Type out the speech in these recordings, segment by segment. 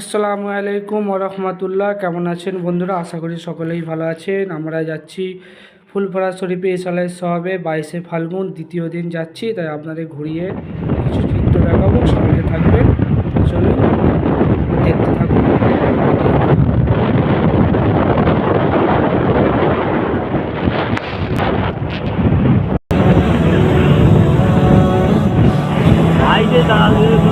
আসসালামু আলাইকুম ওরহমতুল্লাহ কেমন আছেন বন্ধুরা? আশা করি সকলেই ভালো আছেন। আমরা যাচ্ছি ফুলপড়া শরীফে ইসালাই সহাবে বাইশে ফাল্গুন, দ্বিতীয় দিন যাচ্ছি, তাই আপনাদের ঘুরিয়ে কিছু চিত্র দেখাবো। সঙ্গে থাকবেন। চলুন, দেখতে থাকুন। দাঁড়ালে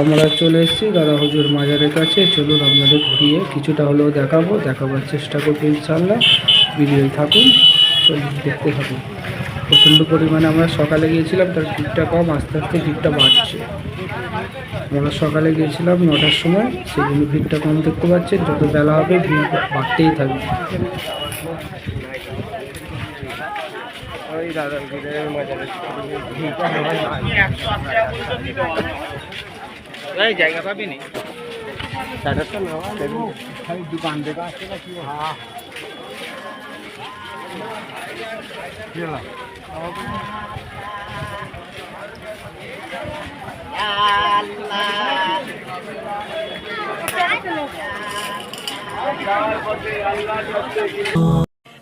আমরা চলে এসেছি দাদা হুজুর মাজারের কাছে। চলুন আপনাদের ঘুরিয়ে কিছুটা হলেও দেখাবো। দেখাবার চেষ্টা করব ইনশাল্লাহ ভিডিওয় থাকুন, চলুন দেখতে থাকুন। প্রচণ্ড পরিমাণে আমরা সকালে গিয়েছিলাম, তার ভিড়টা কম, আস্তে আস্তে ভিড়টা বাড়ছে। আমরা সকালে গিয়েছিলাম নটার সময় সেগুলো ভিড়টা কম দেখতে পাচ্ছেন যত বেলা হবে, ভিড় বাড়তেই থাকবে।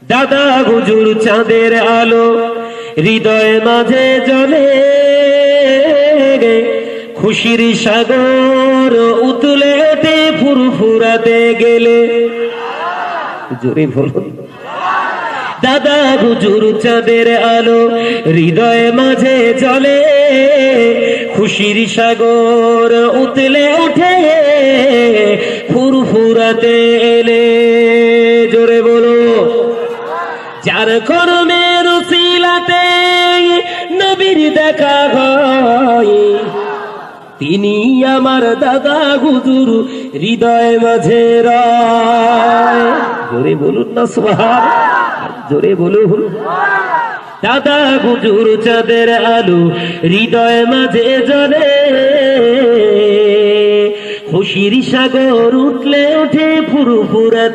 দাদা গুজুর চাঁদের আলো হৃদয় মাঝে জলে খুশির সাগর উতলে ওঠে ফুরফুরাতে গেলে। জোরে বলুন দাদা হুজুর চাঁদের আলো হৃদয় মাঝে চলে। খুশির সাগর উতলে ওঠে ফুরফুরাতে এলে। জোরে বলো। যার কর্মের শিলাতে নবীর দেখা হয়। তিনি আমার দাদা হুজুর, হৃদয় মাঝে জোরে বলুন না সোহার জোরে বলুন। দাদা হুজুর, চাঁদের আলো হৃদয় মাঝে জলে খুশির সাগর উঠলে ওঠে ফুরফুরাতে।